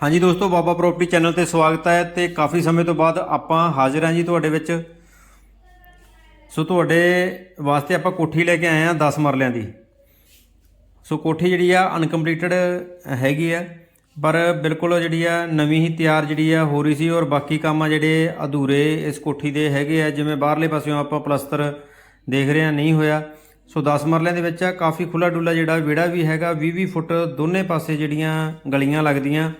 ਹਾਂਜੀ ਦੋਸਤੋ, ਬਾਬਾ property channel ਤੇ ਸਵਾਗਤ ਹੈ ਤੇ ਕਾਫੀ ਸਮੇਂ ਤੋਂ ਬਾਅਦ ਆਪਾਂ ਹਾਜ਼ਰ ਹਾਂ ਜੀ ਤੁਹਾਡੇ ਵਿੱਚ। ਸੋ ਤੁਹਾਡੇ ਵਾਸਤੇ ਆਪਾਂ ਕੋਠੀ ਲੈ ਕੇ ਆਏ ਹਾਂ 10 ਮਰਲਿਆਂ ਦੀ। ਸੋ ਕੋਠੀ ਜਿਹੜੀ ਆ ਅਨਕੰਪਲੀਟਡ ਹੈਗੀ ਆ, ਪਰ ਬਿਲਕੁਲ ਜਿਹੜੀ ਆ ਨਵੀਂ ਹੀ ਤਿਆਰ ਜਿਹੜੀ ਆ ਹੋ ਰਹੀ ਸੀ ਔਰ ਬਾਕੀ ਕੰਮ ਆ ਜਿਹੜੇ ਅਧੂਰੇ ਇਸ ਕੋਠੀ ਦੇ ਹੈਗੇ ਆ, ਜਿਵੇਂ ਬਾਹਰਲੇ ਪਾਸਿਓਂ ਆਪਾਂ ਪਲਸਤਰ ਦੇਖ ਰਹੇ ਆ ਨਹੀਂ ਹੋਇਆ। ਸੋ 10 ਮਰਲਿਆਂ ਦੇ ਵਿੱਚ ਆ ਕਾਫੀ ਖੁੱਲਾ ਡੁੱਲਾ ਜਿਹੜਾ ਵਿਹੜਾ ਵੀ ਹੈਗਾ 20 20 ਫੁੱਟ ਦੋਨੇ ਪਾਸੇ ਜਿਹੜੀਆਂ ਗਲੀਆਂ ਲੱਗਦੀਆਂ।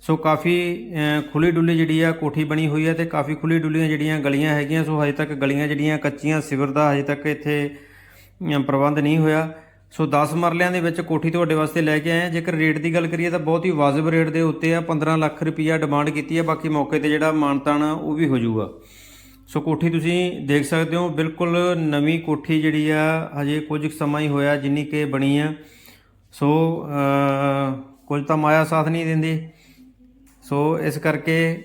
ਸੋ ਕਾਫੀ ਅਹ, ਖੁੱਲੀ ਡੁੱਲੀ ਜਿਹੜੀ ਆ ਕੋਠੀ ਬਣੀ ਹੋਈ ਹੈ ਤੇ ਕਾਫੀ ਖੁੱਲੀ ਡੁੱਲੀਆਂ ਜਿਹੜੀਆਂ ਗਲੀਆਂ ਹੈਗੀਆਂ ਸੋ ਹਜੇ ਤੱਕ ਗਲੀਆਂ ਜਿਹੜੀਆਂ ਕੱਚੀਆਂ ਸਿਵਰ ਦਾ ਹਜੇ ਤੱਕ ਇੱਥੇ ਪ੍ਰਬੰਧ ਨਹੀਂ ਹੋਇਆ। ਸੋ 10 ਮਰਲਿਆਂ ਦੇ ਵਿੱਚ ਕੋਠੀ ਤੁਹਾਡੇ ਵਾਸਤੇ ਲੈ ਕੇ ਆਏ ਹਾਂ। ਜੇਕਰ ਰੇਟ ਦੀ ਗੱਲ ਕਰੀਏ ਤਾਂ ਬਹੁਤ ਹੀ ਵਾਜਬ ਰੇਟ ਦੇ ਉੱਤੇ ਆ। 15 ਲੱਖ ਰੁਪਈਆ ਡਿਮਾਂਡ ਕੀਤੀ ਹੈ ਬਾਕੀ ਮੌਕੇ ਤੇ ਜਿਹੜਾ ਮਾਨਤਾਨ ਉਹ ਵੀ ਹੋ ਜਾਊਗਾ। ਸੋ ਕੋਠੀ ਤੁਸੀਂ ਦੇਖ ਸਕਦੇ ਹੋ ਬਿਲਕੁਲ ਨਵੀਂ ਕੋਠੀ ਜਿਹੜੀ ਆ ਹਜੇ ਕੁਝ ਕੁ ਸਮਾਂ ਹੀ ਹੋਇਆ ਜਿੰਨੀ ਕਿ ਬਣੀ ਆ। ਸੋ ਕੁਝ ਤਾਂ ਮਾਇਆ ਸਾਥ ਨਹੀਂ ਦਿੰਦੀ। ਸੋ ਇਸ ਕਰਕੇ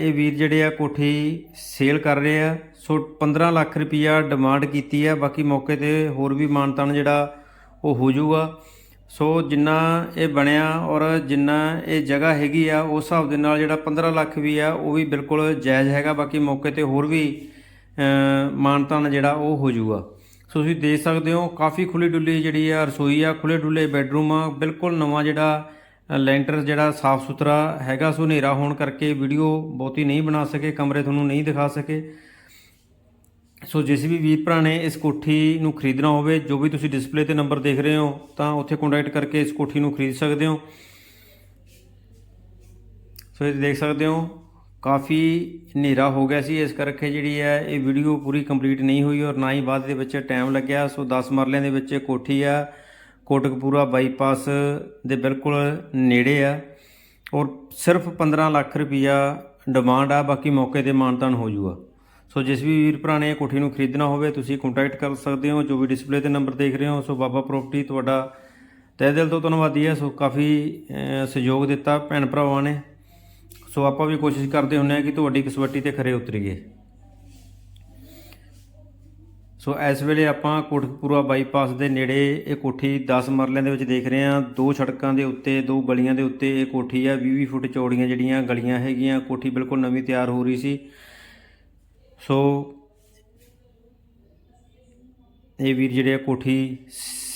ਇਹ ਵੀਰ ਜਿਹੜੇ ਆ ਕੋਠੀ ਸੇਲ ਕਰ ਰਹੇ ਆ। ਸੋ 15 ਲੱਖ ਰੁਪਈਆ ਡਿਮਾਂਡ ਕੀਤੀ ਆ। ਬਾਕੀ ਮੌਕੇ ਤੇ ਹੋਰ ਵੀ ਮਾਨਤਾਨ ਜਿਹੜਾ ਉਹ ਹੋ ਜਾਊਗਾ। ਸੋ ਜਿੰਨਾ ਇਹ ਬਣਿਆ ਔਰ ਜਿੰਨਾ ਇਹ ਜਗ੍ਹਾ ਹੈਗੀ ਆ ਉਸ ਹਿਸਾਬ ਦੇ ਨਾਲ ਜਿਹੜਾ 15 ਲੱਖ ਵੀ ਆ ਉਹ ਵੀ ਬਿਲਕੁਲ ਜਾਇਜ਼ ਹੈਗਾ। ਬਾਕੀ ਮੌਕੇ ਤੇ ਹੋਰ ਵੀ ਅਹ, ਮਾਨਤਾਨ ਜਿਹੜਾ ਉਹ ਹੋ ਜਾਊਗਾ। ਸੋ ਤੁਸੀਂ ਦੇਖ ਸਕਦੇ ਹੋ ਕਾਫੀ ਖੁੱਲੀ ਡੁੱਲੀ ਜਿਹੜੀ ਆ ਰਸੋਈ ਆ ਖੁੱਲੇ ਡੁੱਲੇ ਬੈੱਡਰੂਮ ਆ। ਬਿਲਕੁਲ ਨਵਾਂ ਜਿਹੜਾ ਲੈਂਟਰ ਜਿਹੜਾ ਸਾਫ਼ ਸੁਥਰਾ ਹੈਗਾ ਸੋ ਹਨੇਰਾ ਹੋਣ ਕਰਕੇ ਵੀਡੀਓ ਬਹੁਤੀ ਨਹੀਂ ਬਣਾ ਸਕੇ, ਕਮਰੇ ਤੁਹਾਨੂੰ ਨਹੀਂ ਦਿਖਾ ਸਕੇ। ਸੋ ਜਿਸ ਵੀ ਵੀਰ ਭਰਾ ਨੇ ਇਸ ਕੋਠੀ ਨੂੰ ਖਰੀਦਣਾ ਹੋਵੇ, ਜੋ ਵੀ ਤੁਸੀਂ ਡਿਸਪਲੇ ਤੇ ਨੰਬਰ ਦੇਖ ਰਹੇ ਹੋ, ਤਾਂ ਉੱਥੇ ਕੰਟੈਕਟ ਕਰਕੇ ਇਸ ਕੋਠੀ ਨੂੰ ਖਰੀਦ ਸਕਦੇ ਹੋ। ਸੋ ਇਹ ਦੇਖ ਸਕਦੇ ਹੋ, ਕਾਫੀ ਹਨੇਰਾ ਹੋ ਗਿਆ ਸੀ, ਇਸ ਕਰਕੇ ਜਿਹੜੀ ਹੈ ਇਹ ਵੀਡੀਓ ਪੂਰੀ ਕੰਪਲੀਟ ਨਹੀਂ ਹੋਈ ਔਰ ਨਾ ਹੀ ਬਾਅਦ ਦੇ ਵਿੱਚ ਟਾਈਮ ਲੱਗਿਆ। ਸੋ 10 ਮਰਲਿਆਂ ਦੇ ਵਿੱਚ ਇਹ ਕੋਠੀ ਆ ਕੋਟਕਪੂਰਾ ਬਾਈਪਾਸ ਦੇ ਬਿਲਕੁਲ ਨੇੜੇ ਆ ਔਰ ਸਿਰਫ 15 ਲੱਖ ਰੁਪਈਆ ਡਿਮਾਂਡ ਆ, ਬਾਕੀ ਮੌਕੇ ਤੇ ਮਾਨਤਾਨ ਹੋ ਜੂਗਾ। ਸੋ ਜਿਸ ਵੀ ਵੀਰ ਭਰਾ ਨੇ ਕੋਠੀ ਨੂੰ ਖਰੀਦਣਾ ਹੋਵੇ, ਤੁਸੀਂ ਕੰਟੈਕਟ ਕਰ ਸਕਦੇ ਹੋ, ਜੋ ਵੀ ਡਿਸਪਲੇ ਤੇ ਨੰਬਰ ਦੇਖ ਰਹੇ ਹੋ, ਸੋ ਬਾਬਾ ਪ੍ਰਾਪਰਟੀ ਤੁਹਾਡਾ ਤਹਿ ਦਿਲ ਤੋਂ ਧੰਨਵਾਦੀ ਹੈ। ਸੋ ਕਾਫੀ ਸਹਿਯੋਗ ਦਿੱਤਾ ਭੈਣ ਭਰਾਵਾਂ ਨੇ। ਸੋ ਆਪਾਂ ਵੀ ਕੋਸ਼ਿਸ਼ ਕਰਦੇ ਹੁੰਨੇ ਆ ਕਿ ਤੁਹਾਡੀ ਕਸਵੱਟੀ ਤੇ ਖਰੇ ਉਤਰੀਏ। ਸੋ ਇਸ ਵੇਲੇ ਆਪਾਂ ਕੋਟਕਪੂਰਾ ਬਾਈਪਾਸ ਦੇ ਨੇੜੇ ਇਹ ਕੋਠੀ 10 ਮਰਲਿਆਂ ਦੇ ਵਿੱਚ ਦੇਖ ਰਹੇ ਹਾਂ। ਦੋ ਸੜਕਾਂ ਦੇ ਉੱਤੇ, ਦੋ ਗਲੀਆਂ ਦੇ ਉੱਤੇ ਇਹ ਕੋਠੀ ਆ 20-20 ਫੁੱਟ ਚੌੜੀਆਂ ਜਿਹੜੀਆਂ ਗਲੀਆਂ ਹੈਗੀਆਂ, ਕੋਠੀ ਬਿਲਕੁਲ ਨਵੀਂ ਤਿਆਰ ਹੋ ਰਹੀ ਸੀ। ਸੋ ਇਹ ਵੀਰ ਜਿਹੜੇ ਆ ਕੋਠੀ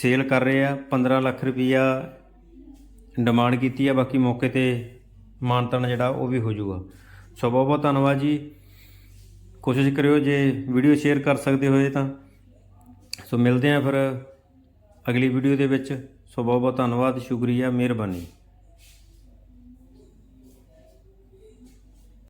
ਸੇਲ ਕਰ ਰਹੇ ਆ। 15 ਲੱਖ ਰੁਪਈਆ ਡਿਮਾਂਡ ਕੀਤੀ ਆ। ਬਾਕੀ ਮੌਕੇ ਤੇ ਮਾਨਤਾਨ ਜਿਹੜਾ ਉਹ ਵੀ ਹੋ ਜਾਊਗਾ। ਸੋ ਬਹੁਤ ਬਹੁਤ ਧੰਨਵਾਦ ਜੀ। ਕੋਸ਼ਿਸ਼ ਕਰਿਓ ਜੇ ਵੀਡੀਓ ਸ਼ੇਅਰ ਕਰ ਸਕਦੇ ਹੋਏ ਤਾਂ। ਸੋ ਮਿਲਦੇ ਆਂ ਫਿਰ ਅਗਲੀ ਵੀਡੀਓ ਦੇ ਵਿੱਚ। ਸੋ ਬਹੁਤ ਬਹੁਤ ਧੰਨਵਾਦ, ਸ਼ੁਕਰੀਆ, ਮਿਹਰਬਾਨੀ।